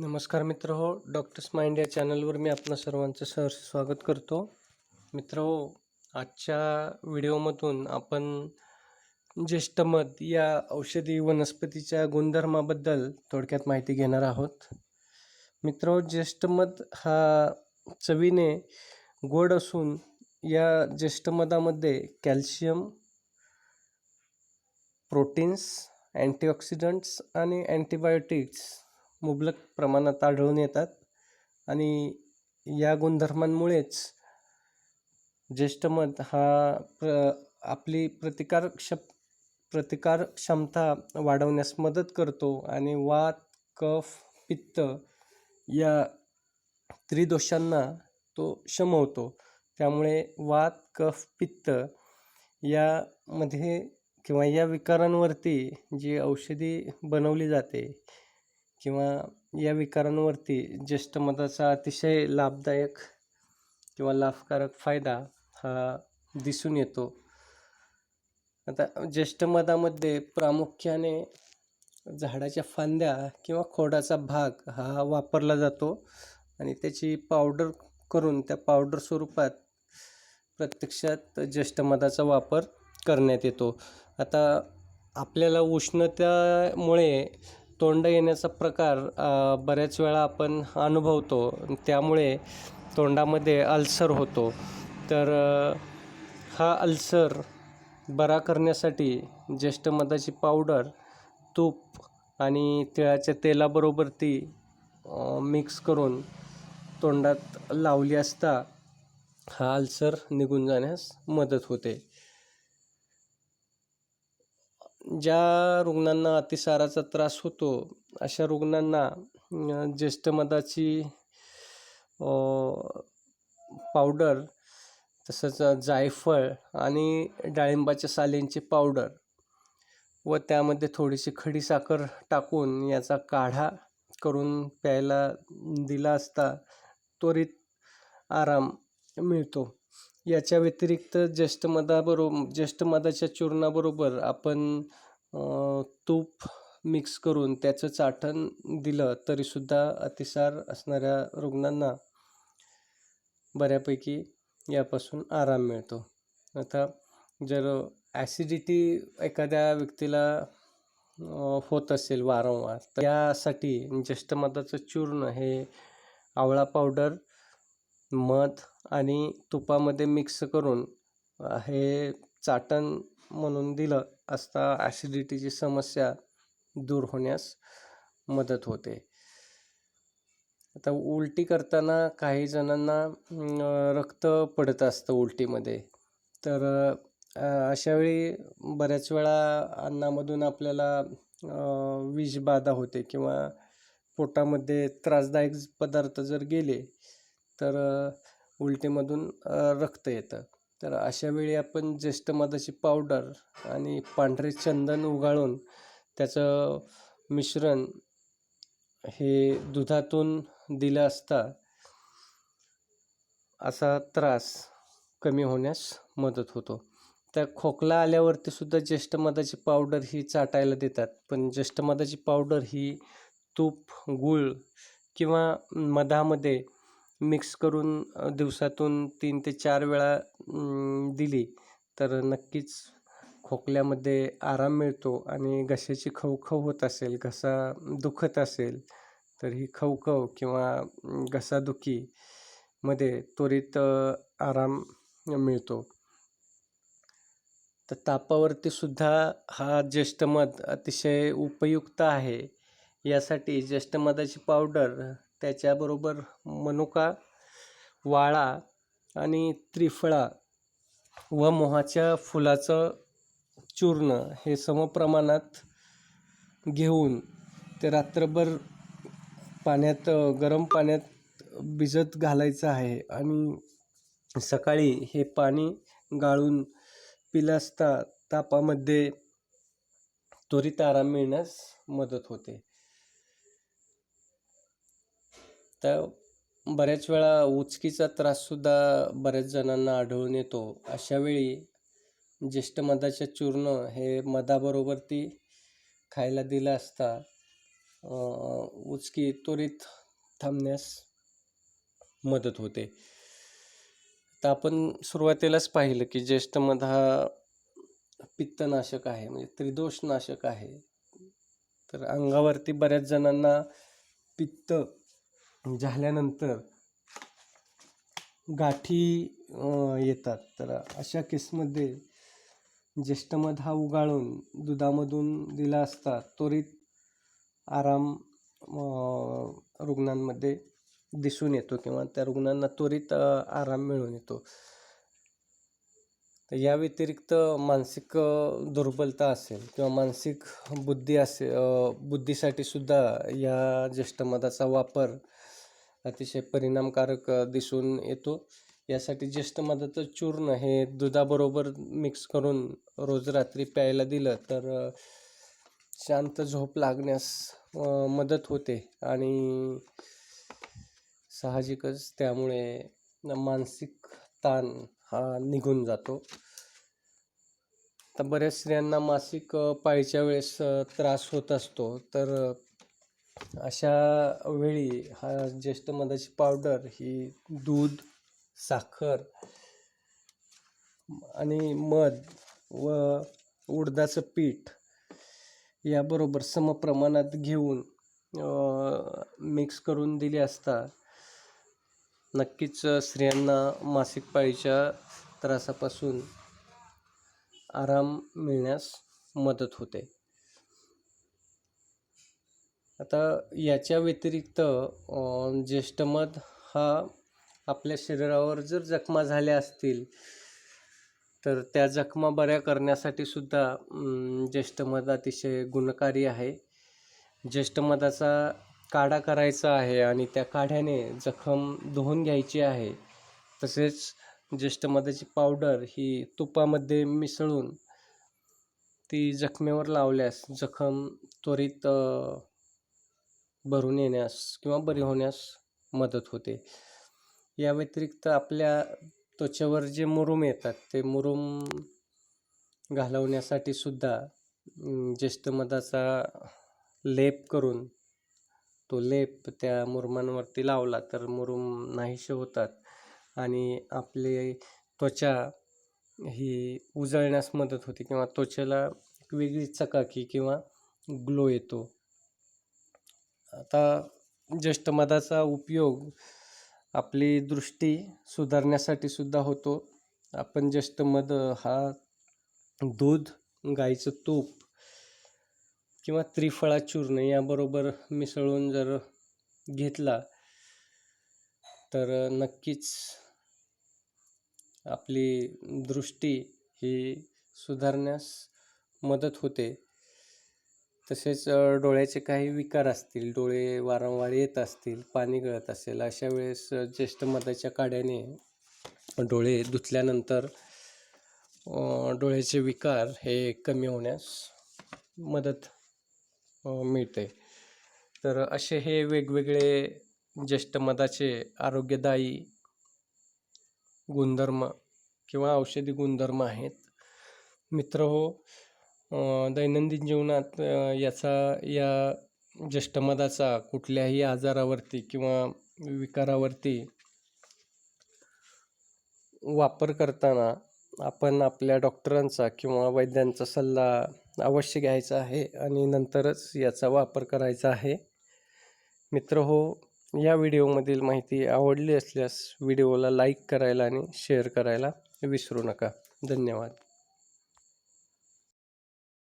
नमस्कार मित्र हो डॉक्टर्स माइंड या चॅनलवर मी आपलं सर्वांचं सहर्ष स्वागत करतो. मित्र हो आजच्या व्हिडिओमधून आपण ज्येष्ठमध या औषधी वनस्पतीच्या गुणधर्माबद्दल थोडक्यात माहिती घेणार आहोत. मित्र हो, ज्येष्ठमध हा चवीने गोड असून या ज्येष्ठमधामध्ये कॅल्शियम प्रोटीन्स अँटीऑक्सिडंट्स आणि अँटीबायोटिक्स मुबलक प्रमाणात आढळून येतात. आणि या गुणधर्मांमुळेच ज्येष्ठमध हा प्र आपली प्रतिकार क्ष प्रतिकार क्षमता वाढवण्यास मदत करतो आणि वात कफ पित्त या त्रिदोषांना तो शमवतो. त्यामुळे वात कफ पित्त यामध्ये किंवा या विकारांवरती जी औषधी बनवली जाते किंवा या विकारांवरती ज्येष्ठमधाचा अतिशय लाभदायक किंवा लाभकारक फायदा हा दिसून येतो. आता ज्येष्ठमधामध्ये प्रामुख्याने झाडाच्या फांद्या किंवा खोडाचा भाग हा वापरला जातो आणि त्याची पावडर करून त्या पावडर स्वरूपात प्रत्यक्षात ज्येष्ठमधाचा वापर करण्यात येतो. आता आपल्याला उष्णतेमुळे तोंड येण्याचा प्रकार बऱ्याच वेळा आपण अनुभवतो. त्यामुळे तोंडामध्ये अल्सर होतो. तर हा अल्सर बरा करण्यासाठी ज्येष्ठ मधाची पावडर तूप आणि तिळाच्या तेलाबरोबर ती मिक्स करून तोंडात लावली असता हा अल्सर निघून जाण्यास मदत होते. ज्या रुग्णांना अतिसाराचा त्रास होतो अशा रुग्णांना ज्येष्ठमधाची पावडर तसंच जायफळ आणि डाळिंबाच्या सालींची पावडर व त्यामध्ये थोडीशी खडीसाखर टाकून याचा काढा करून प्यायला दिला असता त्वरित आराम मिळतो. याच्या व्यतिरिक्त ज्येष्ठमधाबरो ज्येष्ठमधाच्या चूर्णाबरोबर आपण तूप मिक्स करून त्याचं चाटण दिलं तरीसुद्धा अतिसार असणाऱ्या रुग्णांना बऱ्यापैकी यापासून आराम मिळतो. आता जर ॲसिडिटी एखाद्या व्यक्तीला होत असेल वारंवार तर यासाठी ज्येष्ठमधाचं चूर्ण हे आवळा पावडर मध आणि तुपामध्ये मिक्स करून हे चाटण म्हणून दिलं असता ॲसिडिटीची समस्या दूर होण्यास मदत होते. आता उलटी करताना काही जणांना रक्त पडत असतं उलटीमध्ये. तर अशावेळी बऱ्याच वेळा अन्नामधून आपल्याला विषबाधा होते किंवा पोटामध्ये त्रासदायक पदार्थ जर गेले तर उलटीमधून रक्त येतं. तर अशावेळी आपण ज्येष्ठमधाची पावडर आणि पांढरे चंदन उगाळून त्याचं मिश्रण हे दुधातून दिलं असता असा त्रास कमी होण्यास मदत होतो. त्या खोकला आल्यावरती सुद्धा ज्येष्ठमधाची पावडर ही चाटायला देतात. पण ज्येष्ठमधाची पावडर ही तूप गूळ किंवा मधामध्ये मिक्स करून दिवसातून तीन ते चार वेळा दिली तर नक्कीच खोकल्यामध्ये आराम मिळतो आणि घशाची खवखव होत असेल घसा दुखत असेल तर ही खवखव किंवा घसादुखीमध्ये त्वरित आराम मिळतो. तर तापावरती सुद्धा हा ज्येष्ठमध अतिशय उपयुक्त आहे. यासाठी ज्येष्ठमधाची पावडर त्याच्याबरोबर मनुका वाळा आणि त्रिफळा व मोहाच्या फुलाचं चूर्ण हे समप्रमाणात घेऊन ते रात्रभर पाण्यात गरम पाण्यात भिजत घालायचं आहे. आणि सकाळी हे पाणी गाळून पिलं तापामध्ये त्वरित आराम मिळण्यास मदत होते. तर बऱ्याच वेळा उचकीचा त्राससुद्धा बऱ्याच जणांना आढळून येतो. अशावेळी ज्येष्ठ मधाचे चूर्ण हे मधाबरोबर ती खायला दिलं असता उचकी त्वरित थांबण्यास मदत होते. तर आपण सुरुवातीलाच पाहिलं की ज्येष्ठमध हा पित्तनाशक आहे म्हणजे त्रिदोषनाशक आहे. तर अंगावरती बऱ्याच जणांना पित्त झाल्यानंतर गाठी येतात. तर अशा केसमध्ये ज्येष्ठमध हा उगाळून दुधामधून दिला असता त्वरित आराम रुग्णांमध्ये दिसून येतो किंवा त्या रुग्णांना त्वरित आराम मिळून येतो. तर या व्यतिरिक्त मानसिक दुर्बलता असेल किंवा मानसिक बुद्धी असेल बुद्धीसाठी सुद्धा या ज्येष्ठमधाचा वापर अतिशय परिणामकारक दिसून येतो. यासाठी ज्येष्ठ मधाचं चूर्ण हे दुधाबरोबर मिक्स करून रोज रात्री प्यायला दिलं तर शांत झोप लागण्यास मदत होते आणि साहजिकच त्यामुळे मानसिक ताण हा निघून जातो. तर बऱ्याच स्त्रियांना मासिक पाळीच्या वेळेस त्रास होत असतो. तर अशा वेळी हा ज्येष्ठ मधाची पावडर ही दूध साखर आणि मध व उडदाचं पीठ याबरोबर समप्रमाणात घेऊन मिक्स करून दिली असता नक्कीच स्त्रियांना मासिक पाळीच्या त्रासापासून आराम मिळण्यास मदत होते. आता याच्या व्यतिरिक्त ज्येष्ठमध हा आपल्या शरीरावर जर जखमा झाल्या असतील तर त्या जखमा बऱ्या करण्यासाठी सुद्धा ज्येष्ठमध अतिशय गुणकारी आहे. ज्येष्ठमधाचा काढा करायचा आहे आणि त्या काढ्याने जखम धुवून घ्यायची आहे. तसेच ज्येष्ठमधाची पावडर ही तुपामध्ये मिसळून ती जखमेवर लावल्यास जखम त्वरित भरून येण्यास किंवा बरी होण्यास मदत होते. या व्यतिरिक्त आपल्या त्वचेवर जे मुरूम येतात ते मुरूम घालवण्यासाठी सुद्धा अं, ज्येष्ठमधाचा लेप करून तो लेप त्या मुरुमांवरती लावला तर मुरूम नाहीसे होतात आणि आपले त्वचा ही उजळण्यास मदत होते किंवा त्वचेला एक वेगळी चकाकी किंवा ग्लो येतो. आता ज्येष्ठमधाचा उपयोग आपली दृष्टी सुधारण्यासाठी सुद्धा होतो. आपण ज्येष्ठमध हा दूध गाईचं तूप किंवा त्रिफळा चूर्ण याबरोबर मिसळून जर घेतला तर नक्कीच आपली दृष्टी ही सुधारण्यास मदत होते. तसेच डोळ्याचे काही विकार असतील डोळे वारंवार येत असतील पाणी गळत असेल अशा वेळेस ज्येष्ठ मधाच्या काड्याने डोळे धुतल्यानंतर डोळ्याचे विकार हे कमी होण्यास मदत मिळते. तर असे हे वेगवेगळे ज्येष्ठ मधाचे आरोग्यदायी गुणधर्म किंवा औषधी गुणधर्म आहेत. मित्र हो दैनंदिन जीवनात याचा या ज्येष्ठमधाचा कुठल्याही आजारावरती किंवा विकारावरती वापर करताना आपण आपल्या डॉक्टरांचा किंवा वैद्यांचा सल्ला अवश्य घ्यायचा आहे आणि नंतरच याचा वापर करायचा आहे. मित्र हो या व्हिडिओमधील माहिती आवडली असल्यास व्हिडिओला लाईक करायला आणि शेअर करायला विसरू नका. धन्यवाद.